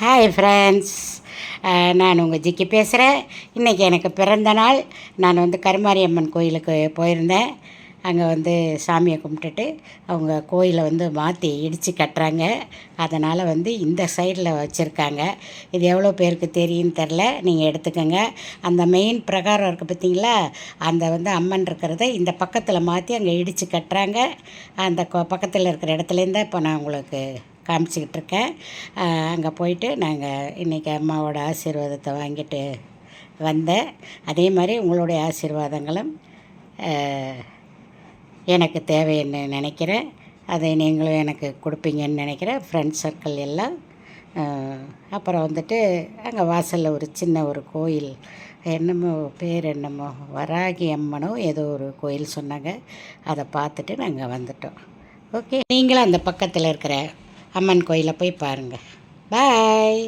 Hi friends நான் உங்கள் ஜிக்கி பேசுகிறேன் இன்றைக்கி எனக்கு பிறந்த நாள். நான் வந்து கருமாரியம்மன் கோயிலுக்கு போயிருந்தேன். அங்கே வந்து சாமியை கும்பிட்டுட்டு அவங்க கோயிலை வந்து மாற்றி இடித்து கட்டுறாங்க. அதனால் வந்து இந்த சைடில் வச்சுருக்காங்க. இது எவ்வளோ பேருக்கு தெரியும்னு தெரில. நீங்கள் எடுத்துக்கோங்க. அந்த மெயின் பிரகாரம் இருக்குது பார்த்தீங்களா? அந்த வந்து அம்மன் இருக்கிறத இந்த பக்கத்தில் மாற்றி அங்கே இடித்து கட்டுறாங்க. அந்த கொ- பக்கத்தில் இருக்கிற இடத்துலேருந்து இப்போ நான் உங்களுக்கு காமிச்சிக்கிட்டு இருக்கேன் அங்கே போயிட்டு நாங்கள் இன்றைக்கி அம்மாவோட ஆசீர்வாதத்தை வாங்கிட்டு வந்தேன். அதே மாதிரி உங்களுடைய ஆசீர்வாதங்களும் எனக்கு தேவைன்னு நினைக்கிறேன். அதை நீங்களும் எனக்கு கொடுப்பீங்கன்னு நினைக்கிறேன். ஃப்ரெண்ட்ஸ் சர்க்கிள் எல்லாம் அப்புறம் வந்துட்டு அங்கே வாசலில் ஒரு சின்ன ஒரு கோயில் என்னமோ பேர் என்னமோ வராகி அம்மனோ ஏதோ ஒரு கோயில் சொன்னாங்க. அதை பார்த்துட்டு நாங்கள் வந்துட்டோம். ஓகே நீங்களும் அந்த பக்கத்தில் இருக்கிற அம்மன் கோயிலை போய் பாருங்கள் பாய்